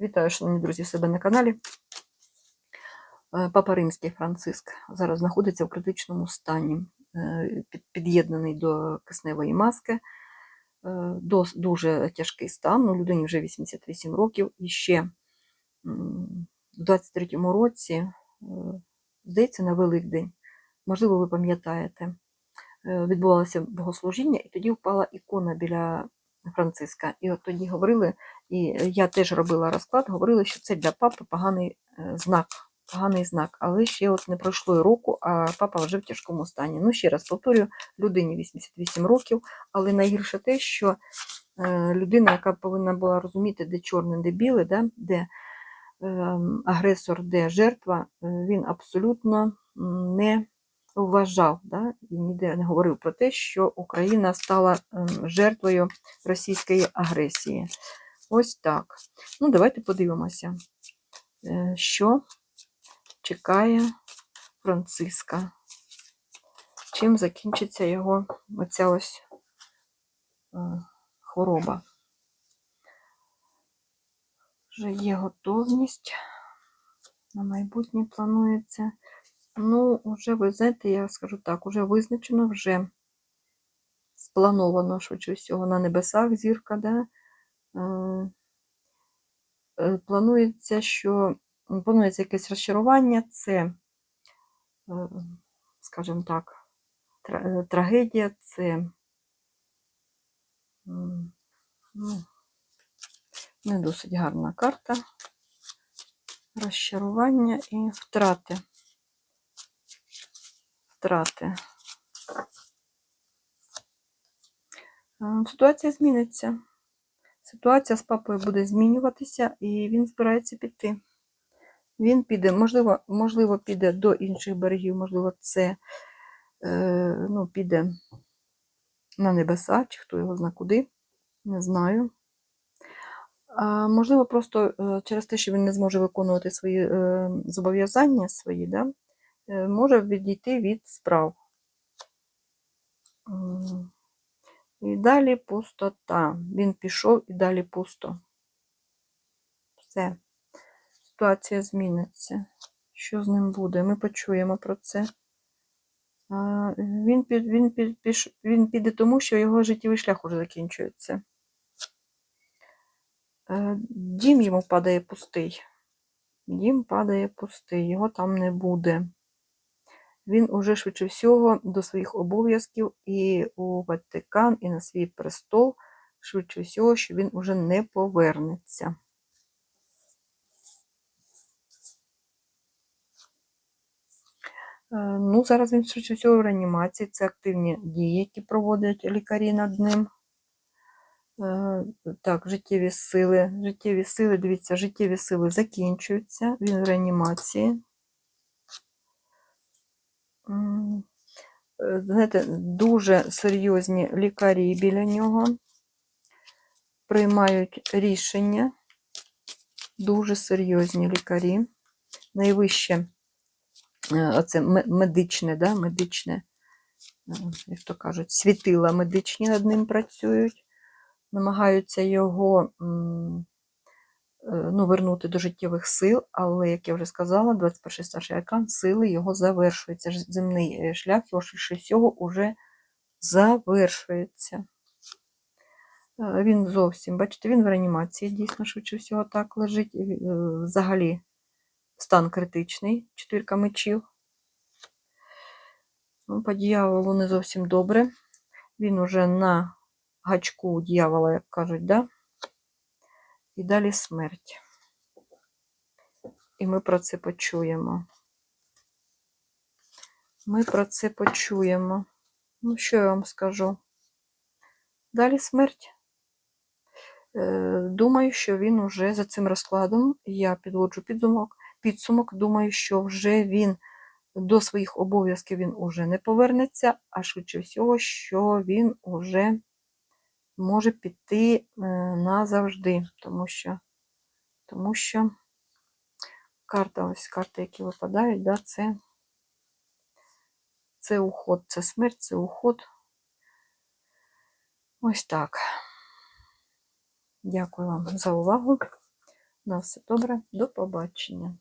Вітаю, шановні друзі, в себе на каналі. Е, Папа Римський Франциск зараз знаходиться в критичному стані, е, під'єднаний до кисневої маски. Е, Дуже тяжкий стан. У людині вже 88 років. І ще в 23-му році, здається, на Великдень, можливо, ви пам'ятаєте, відбувалося богослужіння, і тоді впала ікона біля Франциска. І от тоді говорили, і я теж робила розклад, говорили, що це для папи поганий е, знак. Поганий знак, але ще от не пройшло і року, а папа вже в тяжкому стані. Ну, ще раз повторюю, людині 88 років, але найгірше те, що е, людина, яка повинна була розуміти, де чорне, де біле, да, де ем, агресор, де жертва, е, він абсолютно не вважав да, і ніде не говорив про те, що Україна стала ем, жертвою російської агресії. Ось так. Ну, давайте подивимося, е, що чекає Франциска. Чим закінчиться його оця ось е, хвороба. Вже є готовність. На майбутнє планується. Ну, вже ви знаєте, я скажу так, вже визначено, вже сплановано, швидше всього, на небесах зірка, да? Е, е, планується, що планується якесь розчарування, це, е, скажімо так, трагедія, це ну, не досить гарна карта. Розчарування і втрати. Втрати. Е, Ситуація зміниться. Ситуація з папою буде змінюватися, і він збирається піти. Він піде, можливо, можливо, піде до інших берегів, можливо, це е, ну, піде на небеса, чи хто його зна куди, не знаю. А, можливо, просто е, через те, що він не зможе виконувати свої е, зобов'язання свої, да, може відійти від справ. І далі пустота. Він пішов і далі пусто. Все. Ситуація зміниться. Що з ним буде? Ми почуємо про це. Він, під, він, під, піш, він піде тому, що його життєвий шлях уже закінчується. Е, Дім йому падає пустий. Дім падає пустий, його там не буде. Він уже швидше всього до своїх обов'язків і у Ватикан, і на свій престол, швидше всього, що він уже не повернеться. Е, Ну, зараз він швидше всього в реанімації. Це активні дії, які проводять лікарі над ним. Е, Так, життєві сили. Життєві сили, дивіться, життєві сили закінчуються. Він в реанімації. Е, Знаєте, дуже серйозні лікарі біля нього приймають рішення. Дуже серйозні лікарі. Найвище е, оце медичне, да, медичне, е, як то кажуть, світила медичні над ним працюють, намагаються його ну, вернути до життєвих сил, але, як я вже сказала, 21 старший аркан, сили його завершуються. Земний е, шлях його швидше уже завершується. Е, Він зовсім, бачите, він в реанімації, дійсно, швидше всього так лежить. е, Взагалі стан критичний, четвірка мечів. Ну, по дьяволу не зовсім добре. Він уже на гачку дьявола, як кажуть, да? І далі смерть. І ми про це почуємо. Ми про це почуємо. Ну, що я вам скажу? Далі смерть. Е, Думаю, що він уже за цим розкладом, я підводжу підсумок, підсумок, думаю, що вже він до своїх обов'язків він уже не повернеться, а швидше всього, що він уже може піти е, назавжди, тому що, тому що карта, ось карти, які випадають, да, це, це уход, це смерть, це уход. Ось так. Дякую вам за увагу. На все добре, до побачення.